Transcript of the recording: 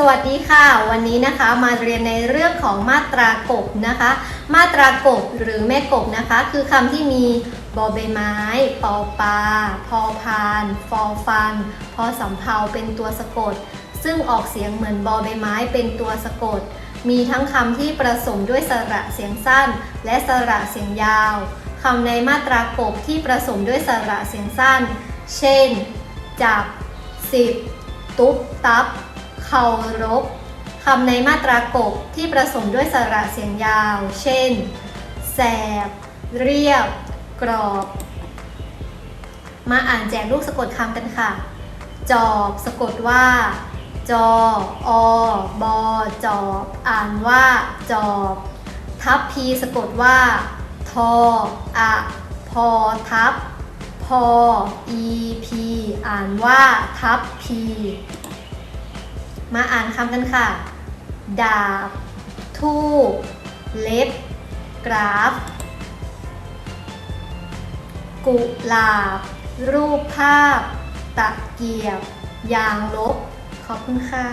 สวัสดีค่ะ วันนี้นะคะมาเรียนในเรื่องของมาตรากบนะคะ มาตรากบหรือแม่กบนะคะ คือคำที่มีบอใบไม้ปอปลาพอพานฟอฟัน พอสำเภาเป็นตัวสะกด ซึ่งออกเสียงเหมือนบอใบไม้เป็นตัวสะกด มีทั้งคำที่ประสมด้วยสระเสียงสั้น และสระเสียงยาวคำในมาตรากบที่ประสมด้วยสระเสียงสั้น เช่น จับสิบตุ๊บตับ เคารพคำในมาตรากบที่ประสมด้วยสระเสียงยาว เช่น แสบ เรียบ กรอบ มาอ่านแจกลูกสะกดคำกันค่ะ จอบสะกดว่า จอ อ บอ จอบ อ่านว่า จอบ ทับพีสะกดว่า ทอ อะ พอ ทับ พอ อี พี อ่านว่า ทับพี มาอ่านคำกันค่ะ ดาบ ทูบเล็บ กราฟ กุหลาบ รูปภาพ ตะเกียบ ยางลบ ขอบคุณค่ะ